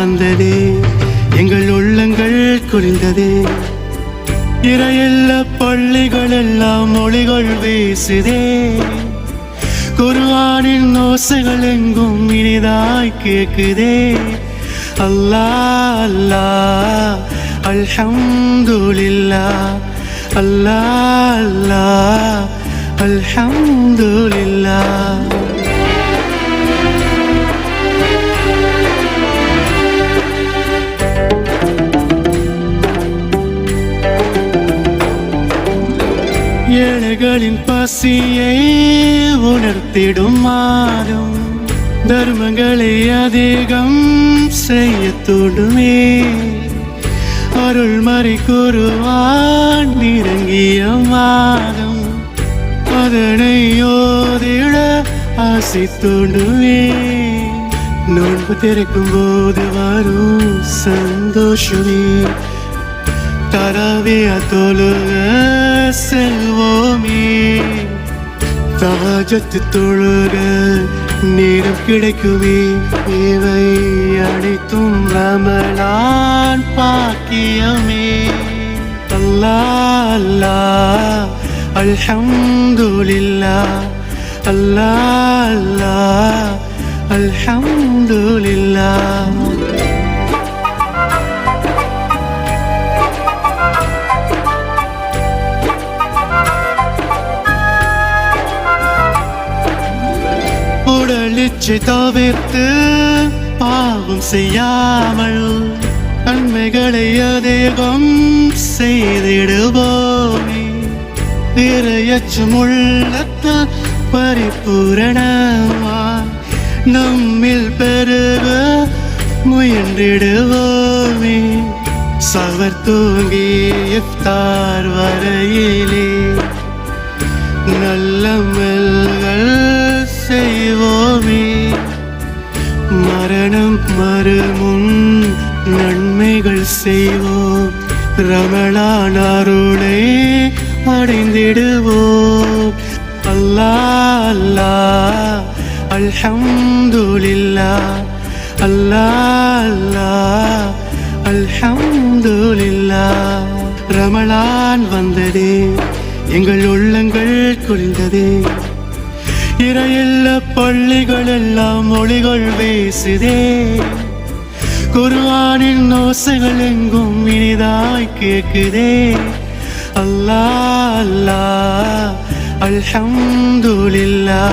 வந்ததே. எங்கள் உள்ளங்கள் குளிர்ந்ததே இறையல்ல பள்ளிகள் எல்லாம் மொழிகள் வீசுதே. குருவானின் ஓசைகள் எங்கும் இனிதாய் கேக்குதே அல்லா அல்லா அல்ஹம்துலில்லா. அல்லா அல்லா அல்ஹம்துலில்லா. என் பசியை உணர்த்திடும் மாறும் தர்மங்களை அதிகம் செய்ய தூண்டுமே. அருள்மறை கூறுவான் இறங்கிய மாதம். அதனை யோதிட ஆசை தூண்டுவே நோன்பு திறக்கும் போது வரும் சந்தோஷமே. தரவிய தொழுக செல்வோமே. தாஜத்து தொழுக நேரம் கிடைக்குமே. இவை அனைத்தும் ரமலான் பாக்கியமே. அல்லா அல்லா அல்ஹம்துலில்லா. அல்லா அல்லா அல்ஹம்துலில்லா. உடலிச்சை தவிர்த்து பாவம் செய்யாமல் நன்மைகளை அதிகம் செய்திடுவோமே. இரையச்சும் உள்ளத்தால் பரிபூரணமா நம்மில் பெருக முயன்றிடுவோமே. சவர் தூங்கி இஃப்தார் வரையிலே நல்ல மெல்கள் செய்வோம். வருமுன் நன்மைகள் செய்வோம். ரமணான் அருளை அடைந்திடுவோம். அல்லா அல்லா அல்ஹம்துலில்லா. அல்லா அல்லா அல்ஹம்துலில்லா. ரமலான் வந்ததே எங்கள் உள்ளங்கள் குளிர்ந்ததே இறையில்ல பள்ளிகள் எல்லாம் மொழிகள் வீசுதே. குர்ஆனின் ஓசைகள் எங்கும் இனிதாய் கேட்குதே. அல்லா அல்லா அல்ஹம்துலில்லா.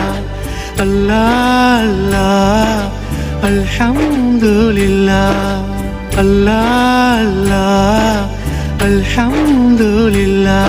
அல்லா அல்லா அல்ஹம்துலில்லா. அல்லா அல்லா அல்ஹம்துலில்லா.